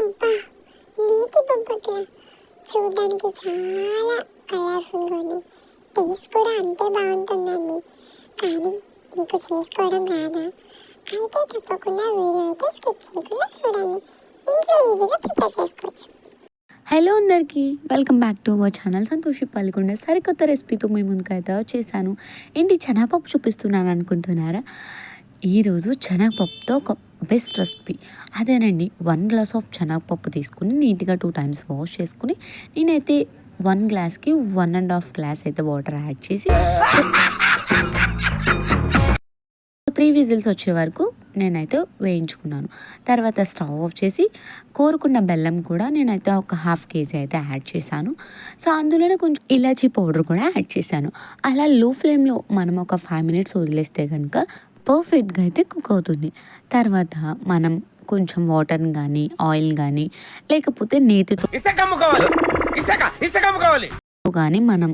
అబ్బా నీటి బొబ్బట్ల. చూడడానికి చాలా కలర్ఫుల్గా ఉంది. టేస్ట్ కూడా అంతే బాగుంటుందండి. కానీ మీకు చేసుకోవడం రాదా? అయితే తప్పకుండా వీడియో అయితే స్కిప్ చేయకుండా చూడండి. ఇంట్లో ఈజీగా ప్రిపేర్ చేసుకోవచ్చు. హలో అందరికీ welcome back to our channel Santoshi Pallikonda సరికొత్త రెసిపీతో మీ ముందుకైతే వచ్చేసాను. ఏంటి చెనాపప్పు చూపిస్తున్నాను అనుకుంటున్నారా? ఈరోజు శనగపప్పుతో ఒక బెస్ట్ రెసిపీ. అదేనండి వన్ గ్లాస్ ఆఫ్ శనగపప్పు తీసుకుని నీట్గా టూ టైమ్స్ వాష్ చేసుకుని నేనైతే వన్ గ్లాస్కి వన్ అండ్ హాఫ్ గ్లాస్ అయితే వాటర్ యాడ్ చేసి త్రీ విజిల్స్ వచ్చే వరకు నేనైతే వేయించుకున్నాను. తర్వాత స్టవ్ ఆఫ్ చేసి కోరుకున్న బెల్లం కూడా నేనైతే ఒక హాఫ్ కేజీ అయితే యాడ్ చేశాను. సో అందులోనే కొంచెం ఇలాచీ పౌడర్ కూడా యాడ్ చేశాను. అలా లో ఫ్లేమ్లో మనం ఒక ఫైవ్ మినిట్స్ వదిలేస్తే కనుక పర్ఫెక్ట్గా అయితే కుక్ అవుతుంది. తర్వాత మనం కొంచెం వాటర్ని కానీ ఆయిల్ కానీ లేకపోతే నేతితో కానీ మనం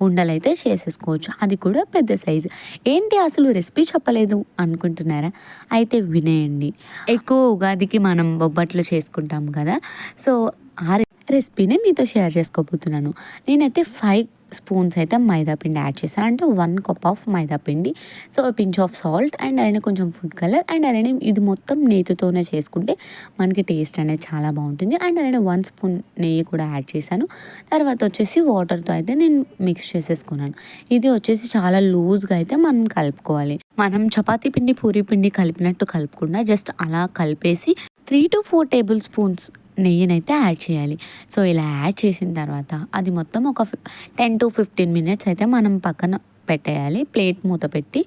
ఉండలైతే చేసేసుకోవచ్చు. అది కూడా పెద్ద సైజు. ఏంటి అసలు రెసిపీ చెప్పలేదు అనుకుంటున్నారా? అయితే వినేయండి. ఎక్కువ ఉగాదికి మనం బొబ్బట్లు చేసుకుంటాం కదా. సో ఆ రెసిపీని మీతో షేర్ చేసుకోబోతున్నాను. నేనైతే ఫైవ్ స్పూన్స్ అయితే మైదా పిండి యాడ్ చేశాను. అంటే వన్ కప్ ఆఫ్ మైదా పిండి so pinch of salt and అలానే కొంచెం ఫుడ్ కలర్ అండ్ అలానే ఇది మొత్తం నేతితోనే చేసుకుంటే మనకి టేస్ట్ అనేది చాలా బాగుంటుంది. అండ్ అలానే వన్ స్పూన్ నెయ్యి కూడా యాడ్ చేశాను. తర్వాత వచ్చేసి వాటర్తో అయితే నేను మిక్స్ చేసేసుకున్నాను. ఇది వచ్చేసి చాలా లూజ్గా అయితే మనం కలుపుకోవాలి. మనం చపాతీ పిండి పూరి పిండి కలిపినట్టు కలుపుకుండా జస్ట్ అలా కలిపేసి three to four tablespoons నెయ్యినైతే యాడ్ చేయాలి. సో ఇలా యాడ్ చేసిన తర్వాత అది మొత్తం ఒక టెన్ టు ఫిఫ్టీన్ మినిట్స్ అయితే మనం పక్కన పెట్టేయాలి. ప్లేట్ మూత పెట్టి.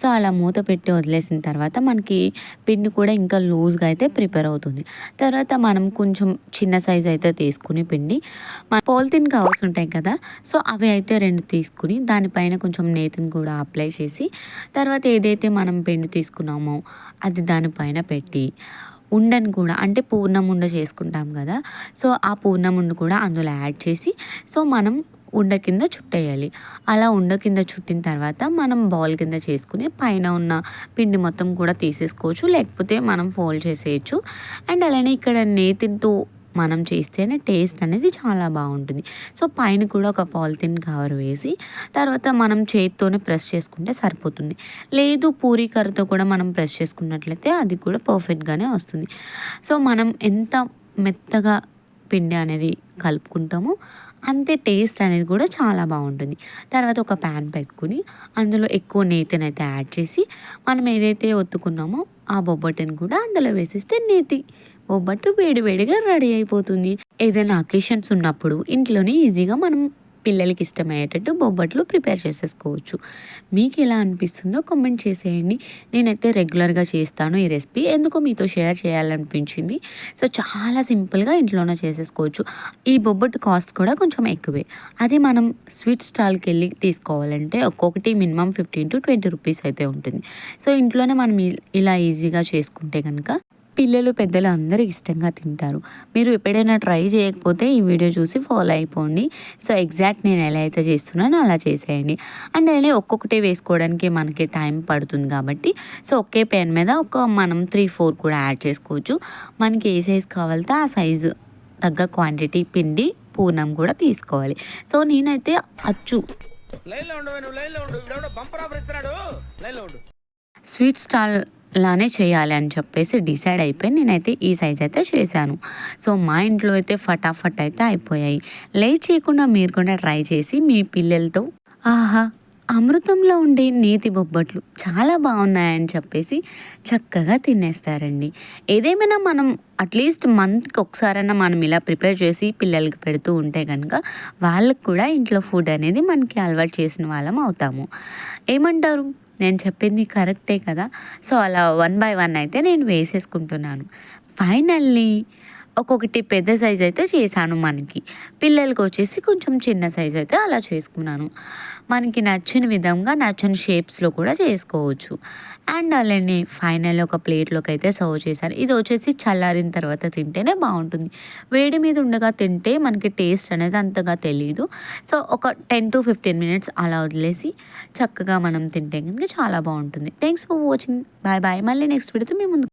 సో అలా మూత పెట్టి వదిలేసిన తర్వాత మనకి పిండి కూడా ఇంకా లూజ్గా అయితే ప్రిపేర్ అవుతుంది. తర్వాత మనం కొంచెం చిన్న సైజ్ అయితే తీసుకుని పిండి. మన పాలిథిన్ కవర్స్ ఉంటాయి కదా సో అవి అయితే రెండు తీసుకుని దానిపైన కొంచెం నేతిని కూడా అప్లై చేసి తర్వాత ఏదైతే మనం పిండి తీసుకున్నామో అది దానిపైన పెట్టి ఉండను కూడా అంటే పూర్ణం ఉండ చేసుకుంటాం కదా. సో ఆ పూర్ణం ఉండు కూడా అందులో యాడ్ చేసి సో మనం ఉండ కింద చుట్టేయాలి. అలా ఉండ కింద చుట్టిన తర్వాత మనం బౌల్ కింద చేసుకుని పైన ఉన్న పిండి మొత్తం కూడా తీసేసుకోవచ్చు. లేకపోతే మనం ఫోల్డ్ చేసేయచ్చు. అండ్ అలానే ఇక్కడ నేతితో మనం చేస్తేనే టేస్ట్ అనేది చాలా బాగుంటుంది. సో పైన కూడా ఒక పాలిథిన్ కవర్ వేసి తర్వాత మనం చేతితోనే ప్రెస్ చేసుకుంటే సరిపోతుంది. లేదు పూరీ కర్రతో కూడా మనం ప్రెస్ చేసుకున్నట్లయితే అది కూడా పర్ఫెక్ట్గానే వస్తుంది. సో మనం ఎంత మెత్తగా పిండి అనేది కలుపుకుంటామో అంతే టేస్ట్ అనేది కూడా చాలా బాగుంటుంది. తర్వాత ఒక ప్యాన్ పెట్టుకుని అందులో ఎక్కువ నేతినైతే యాడ్ చేసి మనం ఏదైతే ఒత్తుకున్నామో ఆ బొబ్బటిని కూడా అందులో వేసేస్తే నేతి బొబ్బట్టు వేడి వేడిగా రెడీ అయిపోతుంది. ఏదైనా అకేషన్స్ ఉన్నప్పుడు ఇంట్లోనే ఈజీగా మనం పిల్లలకి ఇష్టమయ్యేటట్టు బొబ్బట్లు ప్రిపేర్ చేసేసుకోవచ్చు. మీకు ఎలా అనిపిస్తుందో కామెంట్ చేసేయండి. నేనైతే రెగ్యులర్గా చేస్తాను ఈ రెసిపీ. ఎందుకో మీతో షేర్ చేయాలనిపించింది. సో చాలా సింపుల్గా ఇంట్లోనే చేసేసుకోవచ్చు. ఈ బొబ్బట్టు కాస్ట్ కూడా కొంచెం ఎక్కువే. అదే మనం స్వీట్ స్టాల్కి వెళ్ళి తీసుకోవాలంటే ఒక్కొక్కటి minimum fifteen to twenty rupees అయితే ఉంటుంది. సో ఇంట్లోనే మనం ఇలా ఈజీగా చేసుకుంటే కనుక పిల్లలు పెద్దలు అందరూ ఇష్టంగా తింటారు. మీరు ఎప్పుడైనా ట్రై చేయకపోతే ఈ వీడియో చూసి ఫాలో అయిపోండి. సో ఎగ్జాక్ట్ నేను ఎలా అయితే చేస్తున్నానో అలా చేసేయండి. అండ్ అలానే ఒక్కొక్కటే వేసుకోవడానికి మనకి టైం పడుతుంది కాబట్టి సో ఒకే పెన్ మీద ఒక మనం త్రీ ఫోర్ కూడా యాడ్ చేసుకోవచ్చు. మనకి ఏ సైజ్ కావాలితే ఆ సైజు తగ్గ క్వాంటిటీ పిండి పూర్ణం కూడా తీసుకోవాలి. సో నేనైతే అచ్చు. లైన్లో ఉండు లైన్లో ఉండు. బంపర్ ఆఫర్ ఇస్తున్నాడు లైన్లో ఉండు. స్వీట్ స్టాల్ లానే చేయాలి అని చెప్పేసి డిసైడ్ అయిపోయి నేనైతే ఈ సైజ్ అయితే చేశాను. సో మా ఇంట్లో అయితే ఫటాఫట్ అయితే అయిపోయాయి. లేట్ చేయకుండా మీరు కూడా ట్రై చేసి మీ పిల్లలతో ఆహా అమృతంలో ఉండే నేతి బొబ్బట్లు చాలా బాగున్నాయని చెప్పేసి చక్కగా తినేస్తారండి. ఏదేమైనా మనం అట్లీస్ట్ మంత్కి ఒకసారైనా మనం ఇలా ప్రిపేర్ చేసి పిల్లలకి పెడుతూ ఉంటే కనుక వాళ్ళకు కూడా ఇంట్లో ఫుడ్ అనేది మనకి అలవాటు చేసిన వాళ్ళం అవుతాము. ఏమంటారు? నేను చెప్పింది కరెక్టే కదా. సో అలా వన్ బై వన్ అయితే నేను వేసేసుకుంటున్నాను. ఫైనల్లీ ఒక్కొక్కటి పెద్ద సైజ్ అయితే చేశాను మనకి. పిల్లలకి వచ్చేసి కొంచెం చిన్న సైజ్ అయితే అలా చేసుకున్నాను. మనకి నచ్చిన విధంగా నచ్చిన షేప్స్లో కూడా చేసుకోవచ్చు. అండ్ అలానే ఫైనల్ ఒక ప్లేట్లోకి అయితే సర్వ్ చేశారు. ఇది వచ్చేసి చల్లారిన తర్వాత తింటేనే బాగుంటుంది. వేడి మీద ఉండగా తింటే మనకి టేస్ట్ అనేది అంతగా తెలియదు సో ఒక టెన్ టు ఫిఫ్టీన్ మినిట్స్ అలా వదిలేసి చక్కగా మనం తింటే కనుక చాలా బాగుంటుంది. Thanks for watching bye bye మళ్ళీ నెక్స్ట్ వీడియోతో మీ ముందు